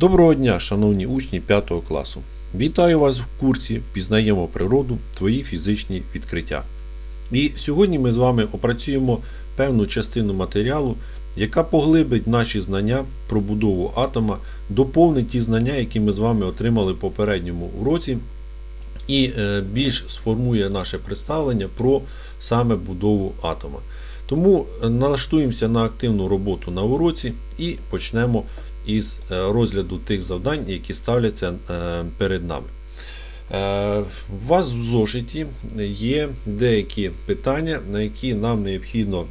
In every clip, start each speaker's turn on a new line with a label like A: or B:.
A: Доброго дня, шановні учні 5 класу. Вітаю вас в курсі Пізнаємо природу, твої фізичні відкриття. І сьогодні ми з вами опрацюємо певну частину матеріалу, яка поглибить наші знання про будову атома, доповнить ті знання, які ми з вами отримали в попередньому уроці, і е, більш сформує наше представлення про саме будову атома. Тому е, налаштуємося на активну роботу на уроці і почнемо із е, розгляду тих завдань, які ставляться е, перед нами. Е, У вас в зошиті є деякі питання, на які нам необхідно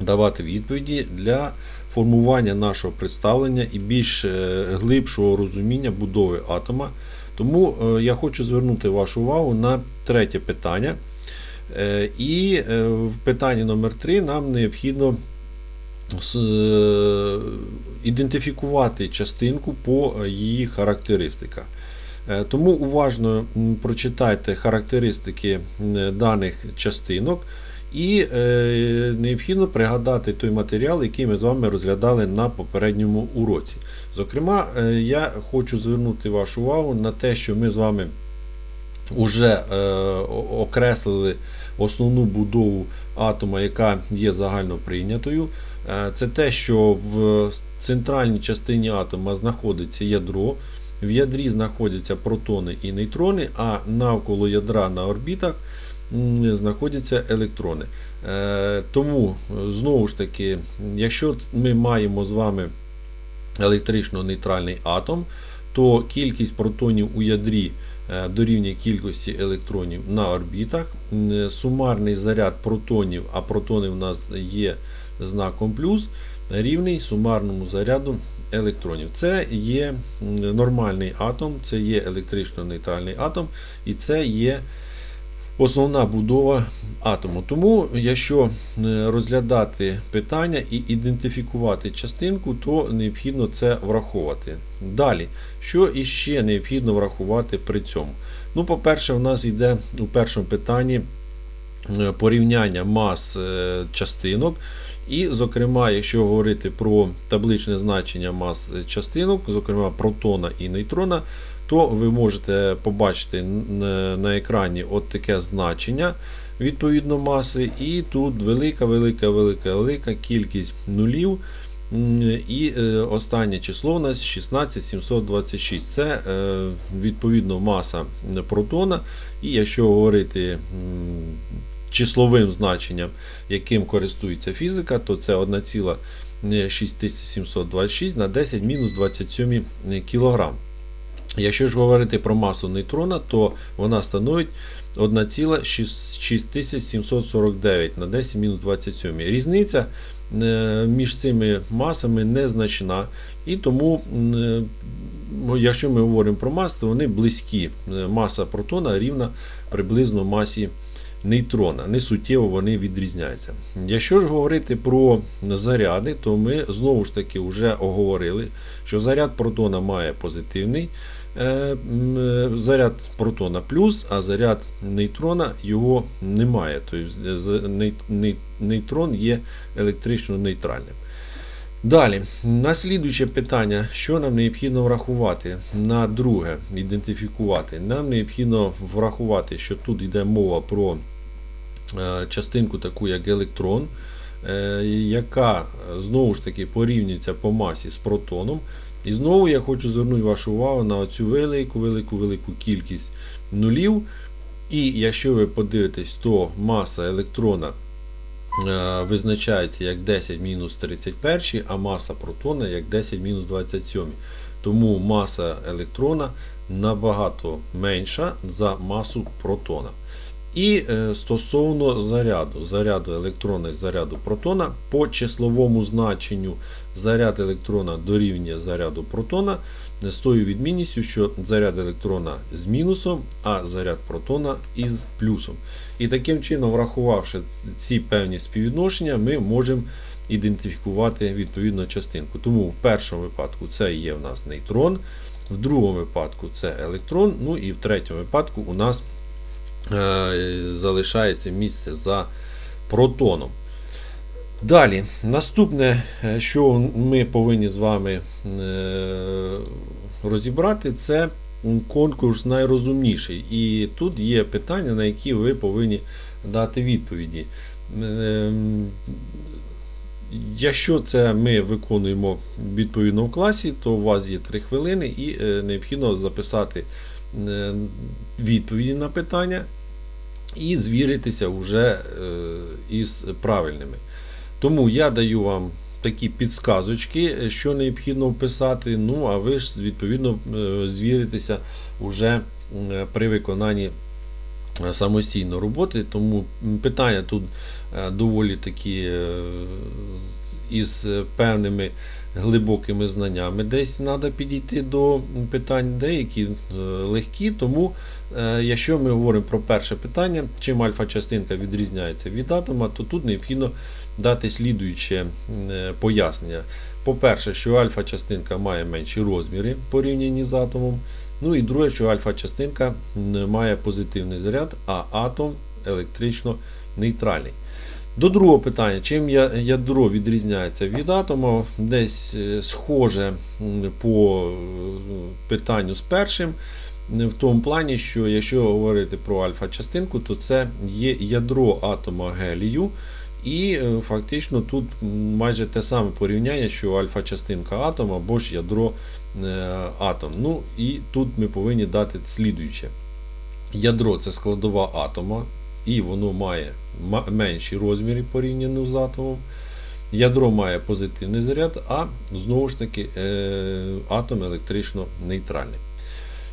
A: давати відповіді для формування нашого представлення і більш глибшого розуміння будови атома. Тому я хочу звернути вашу увагу на третє питання. І в питанні номер 3 нам необхідно ідентифікувати частинку по е, її характеристиках. Е, Тому уважно прочитайте характеристики даних частинок і е, необхідно пригадати той матеріал, який ми з вами розглядали на попередньому уроці. Зокрема, я хочу звернути вашу увагу на те, що ми з вами вже е, окреслили основну будову атома, яка є загально прийнятою. Е, Це те, що в центральній частині атома знаходиться ядро. В ядрі знаходяться протони і нейтрони, а навколо ядра на орбітах знаходяться електрони. Е, Тому, знову ж таки, якщо ми маємо з вами електрично-нейтральний атом, то кількість протонів у ядрі дорівнює кількості електронів на орбітах. Сумарний заряд протонів, а протони в нас є знаком плюс, рівний сумарному заряду електронів. Це є нормальний атом, це є електрично-нейтральний атом, і це є основна будова атому. Тому, якщо е, розглядати питання і ідентифікувати частинку, то необхідно це враховувати. Далі, що іще необхідно врахувати при цьому? Ну, по-перше, у нас йде у першому питанні е, порівняння мас е, частинок. І, зокрема, якщо говорити про табличне значення мас частинок, зокрема протона і нейтрона, то ви можете побачити на екрані от таке значення відповідно маси, і тут велика, велика, велика, велика кількість нулів. І е, останнє число у нас 16726. Це е, відповідно маса протона. І якщо говорити числовим значенням, яким користується фізика, то це 1,6726 на 10 мінус 27 кг. Якщо ж говорити про масу нейтрона, то вона становить 1,6749 на 10 мінус 27. Різниця е, між цими масами незначна. І тому, е, якщо ми говоримо про маси, то вони близькі. Е, Маса протона рівна приблизно масі нейтрона. Не суттєво вони відрізняються. Якщо ж говорити про заряди, то ми знову ж таки вже оговорили, що заряд протона має позитивний заряд протона плюс, а заряд нейтрона його немає. Тобто ней- нейтрон є електрично нейтральним. Далі, наслідуюче питання, що нам необхідно врахувати? На друге, ідентифікувати. Нам необхідно врахувати, що тут йде мова про е, частинку, таку як електрон, е, яка е, знову ж таки порівнюється по масі з протоном. І знову я хочу звернути вашу увагу на цю велику, велику, велику кількість нулів. І якщо ви подивитесь, то маса електрона е, визначається як 10 мінус 31, а маса протона як 10 мінус 27. Тому маса електрона набагато менша за масу протона. І е, стосовно заряду, заряду електрона і заряду протона, по числовому значенню заряд електрона дорівнює заряду протона з тою відмінністю, що заряд електрона з мінусом, а заряд протона із плюсом. І таким чином, врахувавши ці певні співвідношення, ми можемо ідентифікувати відповідну частинку. Тому в першому випадку це є в нас нейтрон, в другому випадку це електрон, ну і в третьому випадку у нас е, залишається місце за протоном. Далі, наступне, е, що ми повинні з вами е, розібрати, це конкурс найрозумніший. І тут є питання, на які ви повинні дати відповіді. Ем, Якщо це ми виконуємо відповідно в класі, то у вас є 3 хвилини і е, необхідно записати відповіді на питання і звіритися вже із правильними. Тому я даю вам такі підсказочки, що необхідно вписати. Ну, а ви ж відповідно е, звіритеся вже е, при виконанні е, самостійно роботи. Тому питання тут е, доволі такі е, із е, певними глибокими знаннями. Десь треба підійти до питань, деякі е, легкі. Тому, е, якщо ми говоримо про перше питання, чим альфа-частинка відрізняється від атома, то тут необхідно дати слідуюче е, пояснення. По-перше, що альфа-частинка має менші розміри порівняні з атомом. Ну і друге, що альфа-частинка має позитивний заряд, а атом електрично нейтральний. До другого питання, чим ядро відрізняється від атома, десь е, схоже по е, питанню з першим, в тому плані, що якщо говорити про альфа-частинку, то це є ядро атома гелію. І е, фактично тут майже те саме порівняння, що альфа-частинка атома або ж ядро е, атом. Ну і тут ми повинні дати слідуюче. Ядро це складова атома, і воно має ма- менші розміри порівняно з атомом. Ядро має позитивний заряд, а знову ж таки е, атом електрично нейтральний.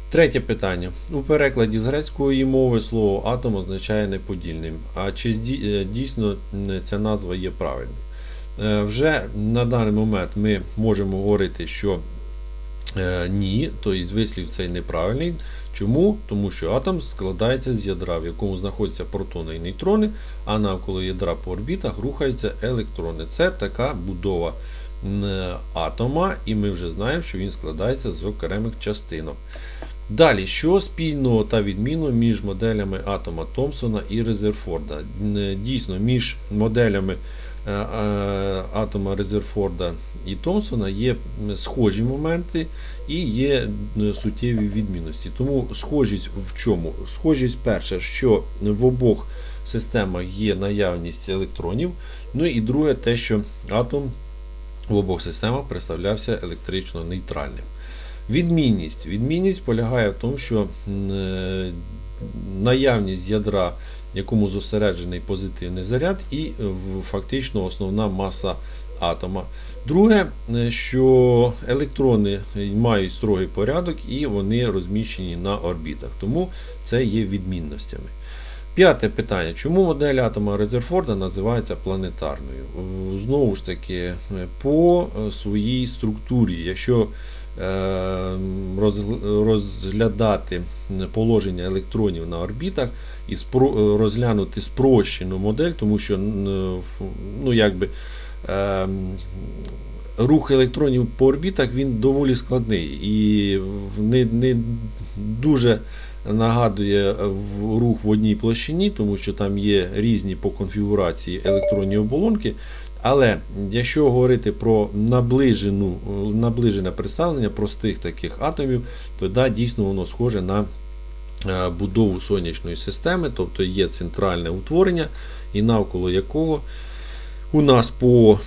A: Третє питання. У перекладі з грецької мови слово атом означає неподільним. А чи е, дійсно ця назва є правильною? Е, Вже на даний момент ми можемо говорити, що е, ні, тобто вислів цей неправильний. Чому? Тому що атом складається з ядра, в якому знаходяться протони і нейтрони, а навколо ядра по орбітах рухаються електрони. Це така будова атома, і ми вже знаємо, що він складається з окремих частинок. Далі, що спільного та відмінного між моделями атома Томпсона і Резерфорда? Дійсно, між моделями е, е, атома Резерфорда і Томпсона є схожі моменти і є суттєві відмінності. Тому схожість в чому? Схожість перше, що в обох системах є наявність електронів. Ну і друге, те, що атом в обох системах представлявся електрично нейтральним. Відмінність. Відмінність полягає в тому, що е, наявність ядра, якому зосереджений позитивний заряд, і е, фактично основна маса атома. Друге, е, що електрони мають строгий порядок і вони розміщені на орбітах, тому це є відмінностями. П'яте питання. Чому модель атома Резерфорда називається планетарною? Знову ж таки, по своїй структурі, якщо розглядати положення електронів на орбітах і е, розглянути спрощену модель, тому що ну, якби, ем, рух електронів по орбітах він доволі складний і не, не дуже нагадує рух в одній площині, тому що там є різні по конфігурації електронні оболонки. Але якщо говорити про наближену, наближене представлення простих таких атомів, то да, дійсно воно схоже на е, будову сонячної системи, тобто є центральне утворення, і навколо якого у нас по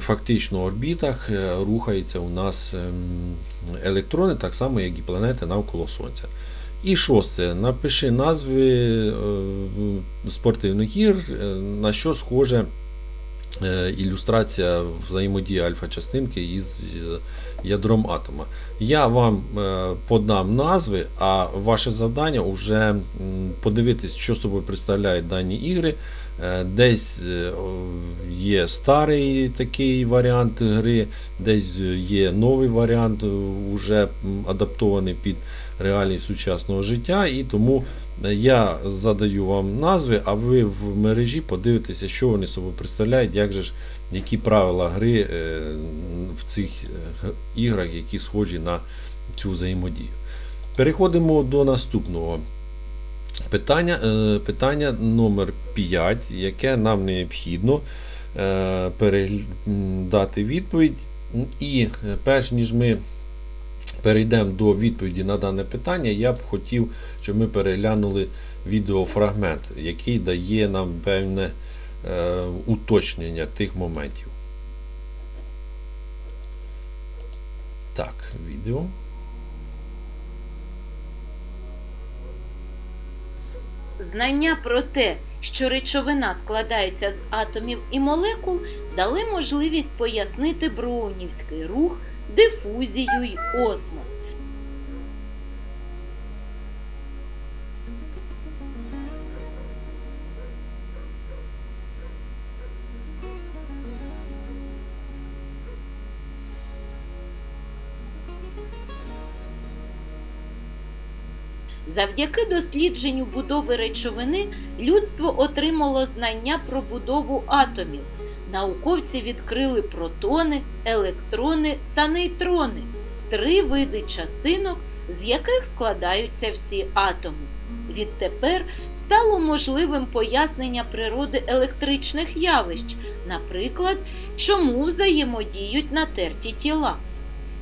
A: фактично орбітах е, рухаються у нас ем, електрони, так само, як і планети навколо Сонця. І шосте. Напиши назви е, спортивних ігр, на що схоже ілюстрація взаємодії альфа-частинки із е, ядром атома. Я вам е, подам назви, а ваше завдання вже подивитись, що собою представляють дані ігри. Е, Десь є старий такий варіант гри, десь є новий варіант, е, уже адаптований під реалії сучасного життя. І тому я задаю вам назви, а ви в мережі подивитеся, що вони собою представляють, як же ж, які правила гри е, в цих е, іграх, які схожі на цю взаємодію. Переходимо до наступного. Питання, е, питання номер 5, яке нам необхідно дати відповідь. І перш ніж ми перейдемо до відповіді на дане питання, я б хотів, щоб ми переглянули відеофрагмент, який дає нам певне е, уточнення тих моментів. Так, відео.
B: Знання про те, що речовина складається з атомів і молекул, дали можливість пояснити броунівський рух, дифузію й осмос. Завдяки дослідженню будови речовини людство отримало знання про будову атомів. Науковці відкрили протони, електрони та нейтрони три види частинок, з яких складаються всі атоми. Відтепер стало можливим пояснення природи електричних явищ, наприклад, чому взаємодіють натерті тіла.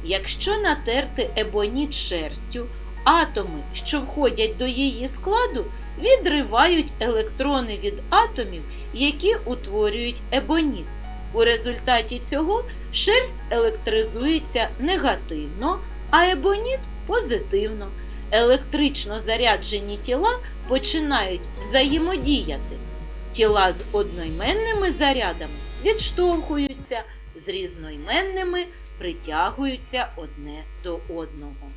B: Якщо натерти ебоніт шерстю, атоми, що входять до її складу, відривають електрони від атомів, які утворюють ебоніт. У результаті цього шерсть електризується негативно, а ебоніт позитивно. Електрично заряджені тіла починають взаємодіяти. Тіла з одноіменними зарядами відштовхуються, з різноіменними притягуються одне до одного.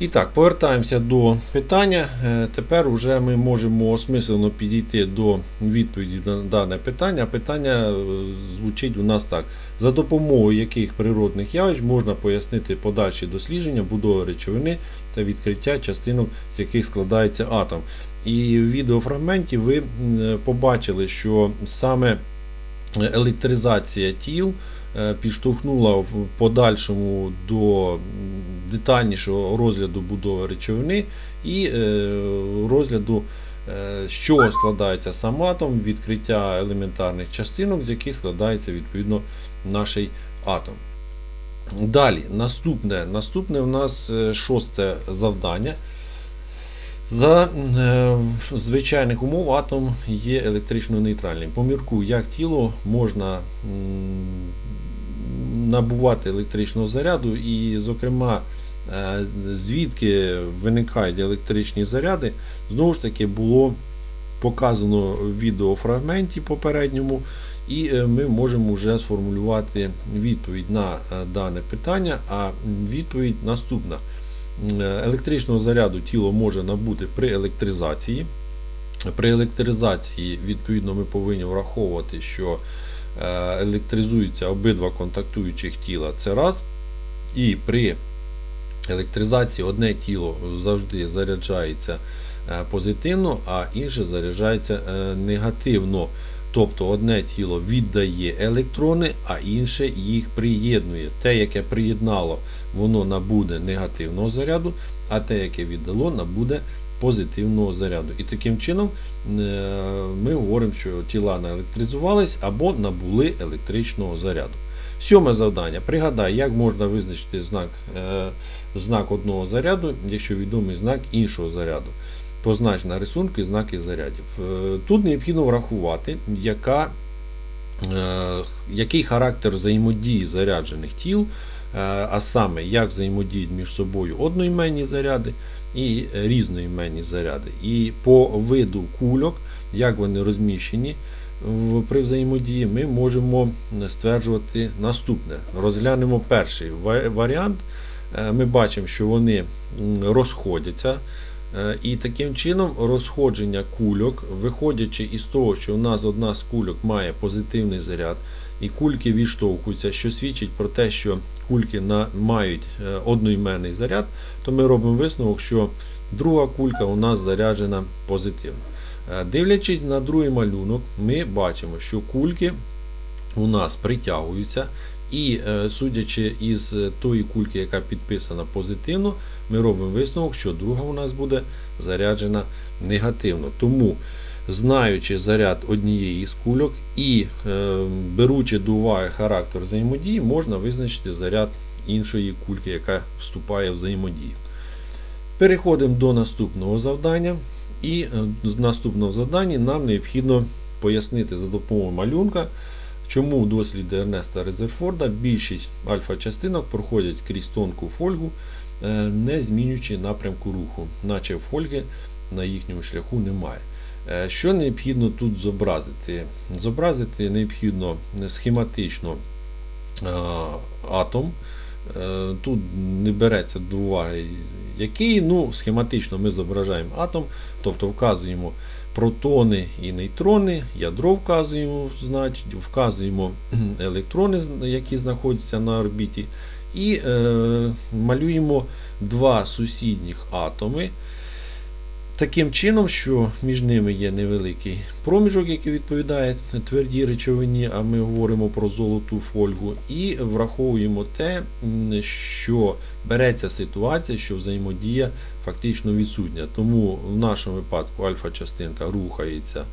A: І так, повертаємося до питання. Е, Тепер уже ми можемо осмислено підійти до відповіді на дане питання. Питання е, звучить у нас так: за допомогою яких природних явищ можна пояснити подальші дослідження будови речовини та відкриття частинок, з яких складається атом. І в відеофрагменті ви побачили, що саме електризація тіл е, підштовхнула в подальшому до детальнішого розгляду будови речовини і е, розгляду, е, з чого складається сам атом, відкриття елементарних частинок, з яких складається відповідно наш атом. Далі, наступне, наступне у нас е, шосте завдання. За е, звичайних умов атом є електрично нейтральним. Поміркуй, як тіло можна набувати електричного заряду, і, зокрема, е, звідки виникають електричні заряди, знову ж таки було показано в відеофрагменті попередньому, і е, ми можемо вже сформулювати відповідь на е, дане питання. А відповідь наступна. Електричного заряду тіло може набути при електризації. При електризації, відповідно, ми повинні враховувати, що електризуються обидва контактуючих тіла. Це раз. І при електризації одне тіло завжди заряджається е, позитивно, а інше заряджається е, негативно. Тобто одне тіло віддає електрони, а інше їх приєднує. Те, яке приєднало, воно набуде негативного заряду, а те, яке віддало, набуде позитивного заряду. І таким чином е, ми говоримо, що тіла наелектризувались або набули електричного заряду. Сьоме завдання. Пригадай, як можна визначити знак, е, знак одного заряду, якщо відомий знак іншого заряду. Познач на рисунку знаки зарядів. Е, Тут необхідно врахувати, яка, який характер взаємодії заряджених тіл, а саме, як взаємодіють між собою одноіменні заряди і різноіменні заряди. І по виду кульок, як вони розміщені при взаємодії, ми можемо стверджувати наступне. Розглянемо перший варіант. Е, Ми бачимо, що вони розходяться. Е, І таким чином розходження кульок, виходячи із того, що у нас одна з кульок має позитивний заряд, і кульки відштовхуються, що свідчить про те, що кульки мають е, одноіменний заряд, то ми робимо висновок, що друга кулька у нас заряджена позитивно. Е, Дивлячись на другий малюнок, ми бачимо, що кульки у нас притягуються. І е, судячи із тої кульки, яка підписана позитивно, ми робимо висновок, що друга у нас буде заряджена негативно. Тому, знаючи заряд однієї з кульок і е, беручи до уваги характер взаємодії, можна визначити заряд іншої кульки, яка вступає в взаємодію. Переходимо до наступного завдання. І е, з наступного завдання нам необхідно пояснити за допомогою малюнка, чому в досліді Ернеста Резерфорда більшість альфа-частинок проходять крізь тонку фольгу, е, не змінюючи напрямку руху, наче фольги на їхньому шляху немає. Е, Що необхідно тут зобразити? Зобразити необхідно схематично е, атом. Е, Тут не береться до уваги який. Ну, схематично ми зображаємо атом, тобто вказуємо протони і нейтрони, ядро вказуємо, значить, вказуємо електрони, які знаходяться на орбіті, і е, малюємо два сусідніх атоми. Таким чином, що між ними є невеликий проміжок, який відповідає твердій речовині, а ми говоримо про золоту фольгу, і враховуємо те, що береться ситуація, що взаємодія фактично відсутня. Тому в нашому випадку альфа-частинка рухається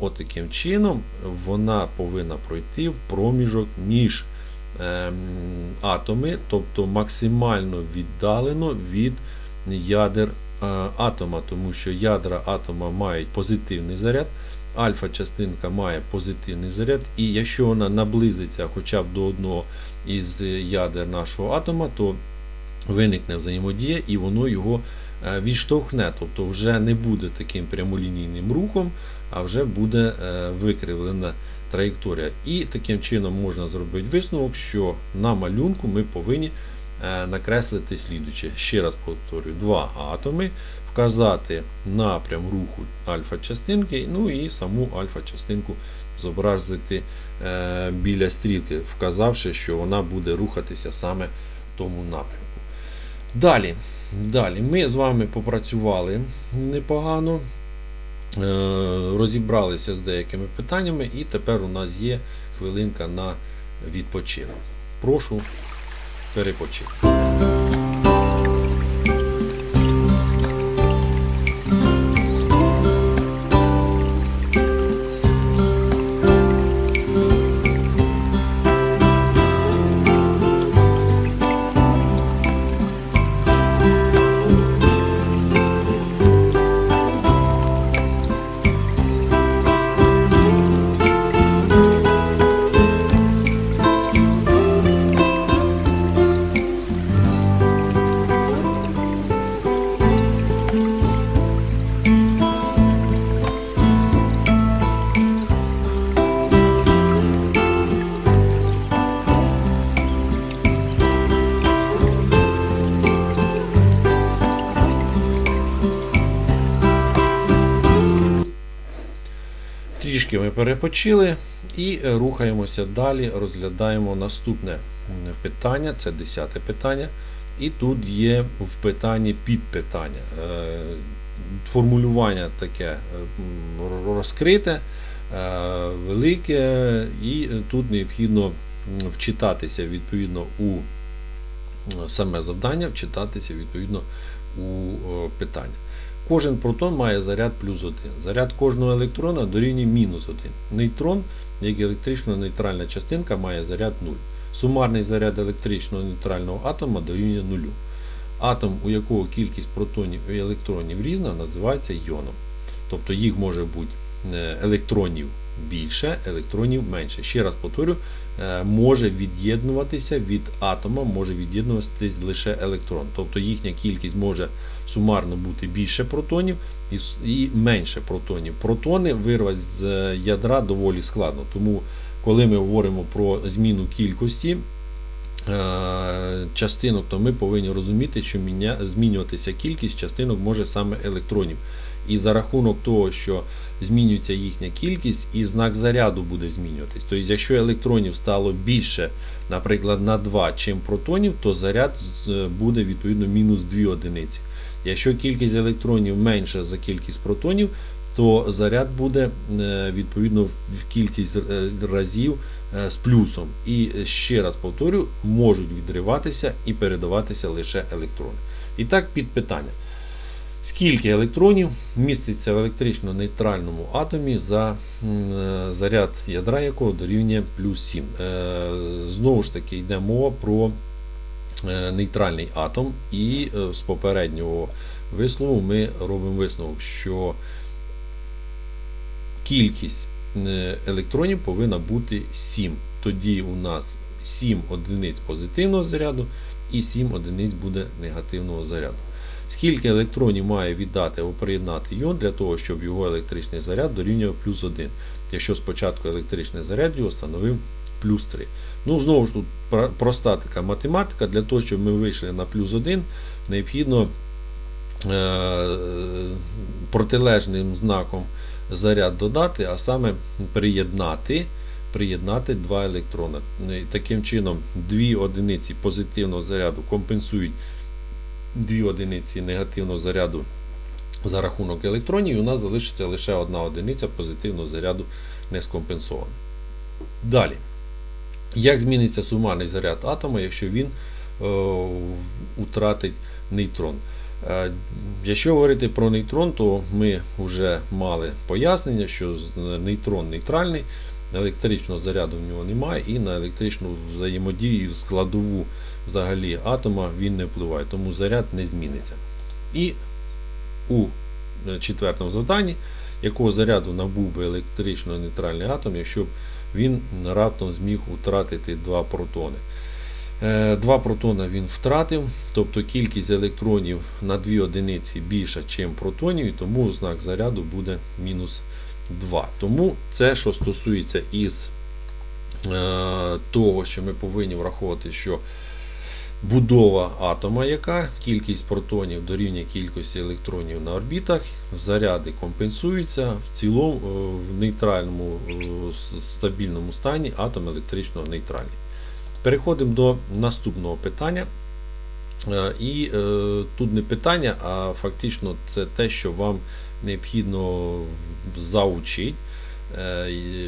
A: отаким чином, вона повинна пройти в проміжок між ем, атоми, тобто максимально віддалено від ядер атома, тому що ядра атома мають позитивний заряд, альфа-частинка має позитивний заряд, і якщо вона наблизиться хоча б до одного із ядер нашого атома, то виникне взаємодія і воно його е, відштовхне, тобто вже не буде таким прямолінійним рухом, а вже буде е, викривлена траєкторія. І таким чином можна зробити висновок, що на малюнку ми повинні е, накреслити слідуче. Ще раз повторюю, два атоми, вказати напрям руху альфа-частинки, ну і саму альфа-частинку зобразити е, біля стрілки, вказавши, що вона буде рухатися саме в тому напрямку. Далі, далі ми з вами попрацювали непогано, е, розібралися з деякими питаннями, і тепер у нас є хвилинка на відпочинок. Прошу перепочити. Перепочили і рухаємося далі. Розглядаємо наступне питання. Це десяте питання. І тут є в питанні підпитання. Е, Формулювання таке розкрите, е, велике, і тут необхідно вчитатися відповідно у е, саме завдання, вчитатися відповідно у питання. Кожен протон має заряд плюс 1. Заряд кожного електрона дорівнює мінус 1. Нейтрон, як електрично-нейтральна частинка, має заряд 0. Сумарний заряд електричного нейтрального атома дорівнює 0. Атом, у якого кількість протонів і електронів різна, називається йоном. Тобто їх може бути е, електронів більше, електронів менше. Ще раз повторю, е, може від'єднуватися від атома, може від'єднуватися лише електрон. Тобто їхня кількість може сумарно бути більше протонів і, менше протонів. Протони вирвати з е, ядра доволі складно. Тому, коли ми говоримо про зміну кількості е, частинок, то ми повинні розуміти, що змінюватися кількість частинок може саме електронів. І за рахунок того, що змінюється їхня кількість, і знак заряду буде змінюватись. Тобто, якщо електронів стало більше, наприклад, на 2, чим протонів, то заряд буде відповідно мінус 2 одиниці. Якщо кількість електронів менша за кількість протонів, то заряд буде е, відповідно в кількість е, разів е, з плюсом. І ще раз повторю, можуть відриватися і передаватися лише електрони. І так, під питання. Скільки електронів міститься в електрично-нейтральному атомі за заряд ядра якого дорівнює плюс 7? Е, Знову ж таки, йде мова про нейтральний атом, і е, з попереднього вислову ми робимо висновок, що кількість е, електронів повинна бути 7. Тоді у нас 7 одиниць позитивного заряду і 7 одиниць буде негативного заряду. Скільки електронів має віддати або приєднати іон для того, щоб його електричний заряд дорівнював плюс 1, якщо спочатку електричний заряд його становив плюс 3. Ну, знову ж тут проста така математика. Для того, щоб ми вийшли на плюс 1, необхідно е, протилежним знаком заряд додати, а саме приєднати. Приєднати два електрона. І Таким чином, дві одиниці позитивного заряду компенсують дві одиниці негативного заряду за рахунок електронів, і у нас залишиться лише одна одиниця позитивного заряду не скомпенсована. Далі. Як зміниться сумарний заряд атома, якщо він е, втратить нейтрон? Е, Якщо говорити про нейтрон, то ми вже мали пояснення, що нейтрон нейтральний, електричного заряду в нього немає, і на електричну взаємодію складову взагалі атома він не впливає, тому заряд не зміниться. І у е, четвертому завданні, якого заряду набув би електрично нейтральний атом, якщо б він раптом зміг втратити два протони. Е, Два протона він втратив, тобто кількість електронів на 2 одиниці більша, ніж протонів, і тому знак заряду буде мінус 2. Тому це, що стосується із е, того, що ми повинні враховувати, що будова атома, яка кількість протонів дорівнює кількості електронів на орбітах, заряди компенсуються. В цілому е, в нейтральному е, стабільному стані атом електрично нейтральний. Переходимо до наступного питання. Е, І тут не питання, а фактично це те, що вам необхідно заучити,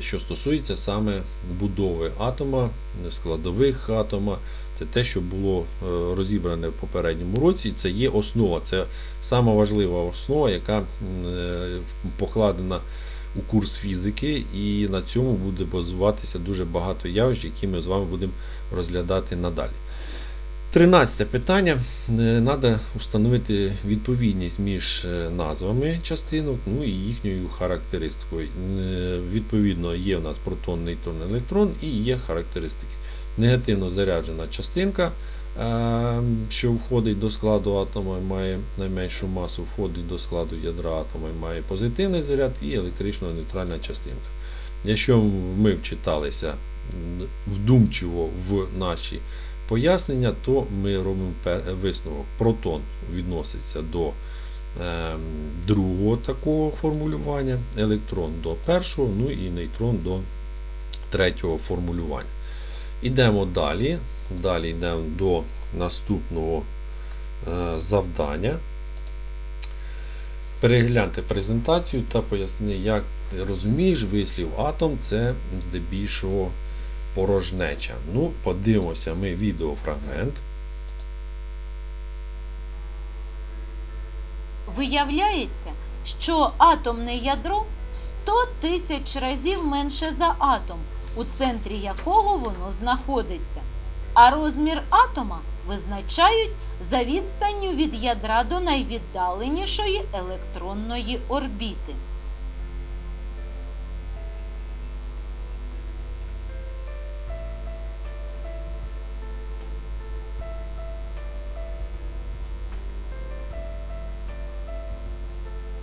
A: що стосується саме будови атома, складових атома. Це те, що було е, розібране в попередньому році. Це є основа. Це сама важлива основа, яка е, покладена у курс фізики, і на цьому буде базуватися дуже багато явищ, які ми з вами будемо розглядати надалі. Тринадцяте питання. Треба встановити відповідність між е, назвами частинок ну і їхньою характеристикою. Відповідно, є в нас протон, нейтрон, електрон і є характеристики. Негативно заряджена частинка, е, що входить до складу атома, має найменшу масу, входить до складу ядра атома і має позитивний заряд і електрично нейтральна частинка. Якщо ми вчиталися вдумчиво в наші пояснення, то ми робимо висновок. Протон відноситься до ем, другого такого формулювання, електрон до першого, ну і нейтрон до третього формулювання. Ідемо далі. Далі йдемо до наступного е, завдання. Перегляньте презентацію та поясни, як ти розумієш вислів атом це здебільшого порожнеча. Ну, подивимося ми відеофрагмент.
B: Виявляється, що атомне ядро 100 тисяч разів менше за атом, у центрі якого воно знаходиться. А розмір атома визначають за відстанню від ядра до найвіддаленішої електронної орбіти.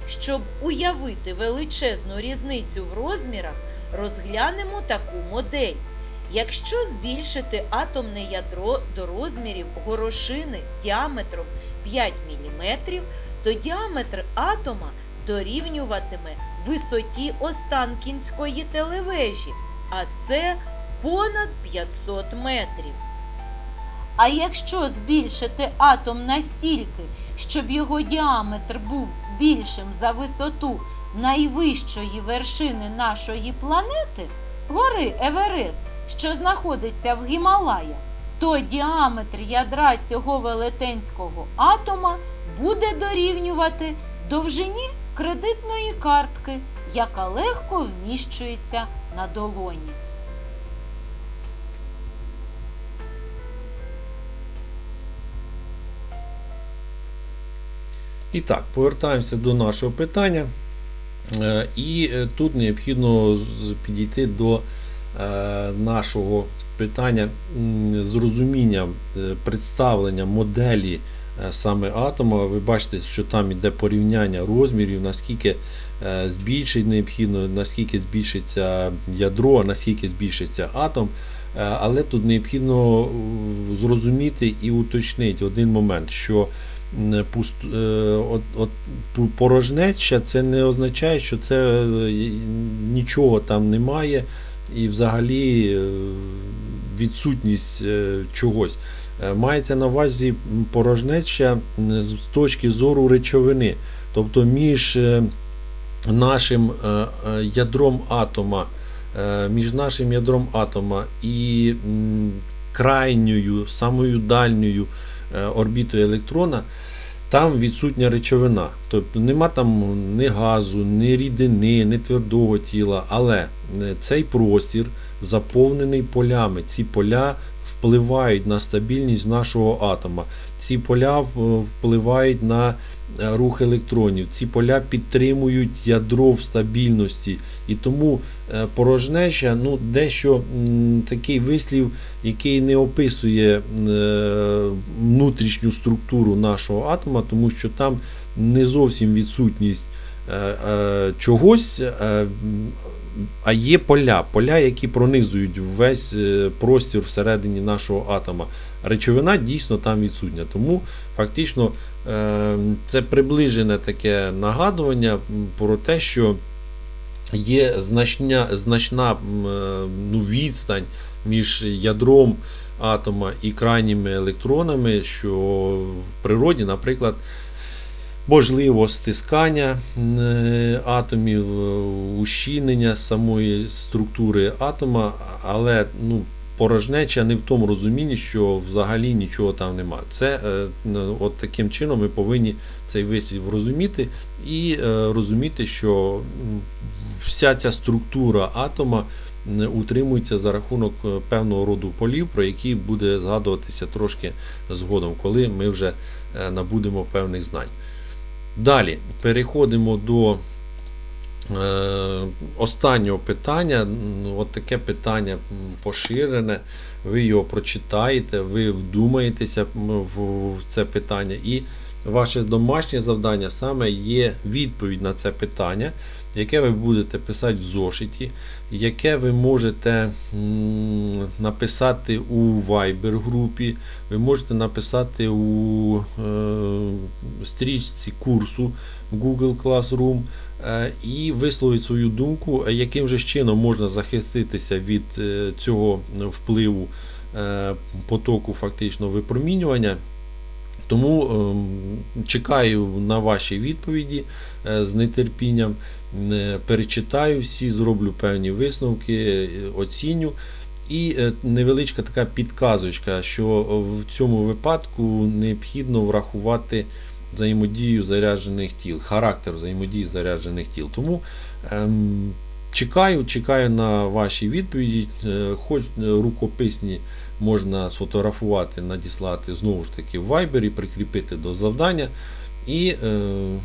B: Щоб уявити величезну різницю в розмірах, розглянемо таку модель. Якщо збільшити атомне ядро до розмірів горошини діаметром 5 мм, то діаметр атома дорівнюватиме висоті Останкінської телевежі, а це понад 500 метрів. А якщо збільшити атом настільки, щоб його діаметр був більшим за висоту найвищої вершини нашої планети, гори Еверест, що знаходиться в Гімалаях, то діаметр ядра цього велетенського атома буде дорівнювати довжині кредитної картки, яка легко вміщується на долоні.
A: І так, повертаємося до нашого питання. Е, І е, тут необхідно підійти до е, нашого питання м, з розумінням е, представлення моделі саме атома. Ви бачите, що там йде порівняння розмірів, наскільки збільшить необхідно, наскільки збільшиться ядро, наскільки збільшиться атом. Але тут необхідно зрозуміти і уточнити один момент, що пуст, е, от, от, порожнеча це не означає, що це е, нічого там немає і взагалі е, відсутність чогось. Мається на увазі порожнеча з точки зору речовини. Тобто між нашим ядром атома, між нашим ядром атома і крайньою, самою дальньою е, орбітою електрона, там відсутня речовина. Тобто нема там ні газу, ні рідини, ні твердого тіла, але е, цей простір заповнений полями. Ці поля впливають на стабільність нашого атома. Ці поля е, впливають на рух електронів. Ці поля підтримують ядро в стабільності. І тому е, порожнеча, ну, дещо такий вислів, який не описує е, внутрішню структуру нашого атома, тому що там не зовсім відсутність е, е, чогось, е, а є поля, поля, які пронизують весь е, простір всередині нашого атома. Речовина дійсно там відсутня. Тому фактично е, це приближене таке нагадування про те, що є значна е, ну, відстань між ядром атома і крайніми електронами, що в природі, наприклад, можливо стискання е, атомів, е, ущільнення самої структури атома, але ну, порожнеча не в тому розумінні, що взагалі нічого там нема. Це е, ну, от таким чином ми повинні цей вислів розуміти і розуміти, що вся ця структура атома утримується за рахунок певного роду полів, про які буде згадуватися трошки згодом, коли ми вже набудемо певних знань. Далі переходимо до е, останнього питання. Ну, От таке питання поширене. Ви його прочитаєте, ви вдумаєтеся в, це питання. І ваше домашнє завдання саме є відповідь на це питання, яке ви будете писати в зошиті, яке ви можете написати у Viber групі, ви можете написати у е, стрічці курсу Google Classroom е, і висловити свою думку, яким же чином можна захиститися від е, цього впливу потоку фактично випромінювання. Тому ем, чекаю на ваші відповіді е, з нетерпінням. Е, Перечитаю всі, зроблю певні висновки, е, оціню. І невеличка така підказочка, що в цьому випадку необхідно врахувати взаємодію заряджених тіл, характер взаємодії заряджених тіл. Тому ем, чекаю, чекаю на ваші відповіді. Хоч рукописні можна сфотографувати, надіслати знову ж таки в Viber і прикріпити до завдання. І е,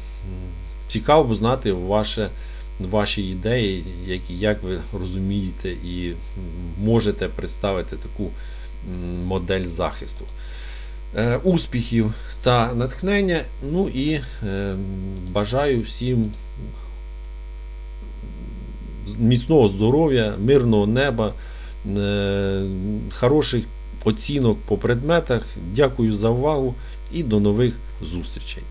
A: цікаво б знати ваше, ваші ідеї, як, як ви розумієте і можете представити таку модель захисту. Е, Успіхів та натхнення. Ну і е, бажаю всім міцного здоров'я, мирного неба, хороших оцінок по предметах. Дякую за увагу і до нових зустрічей.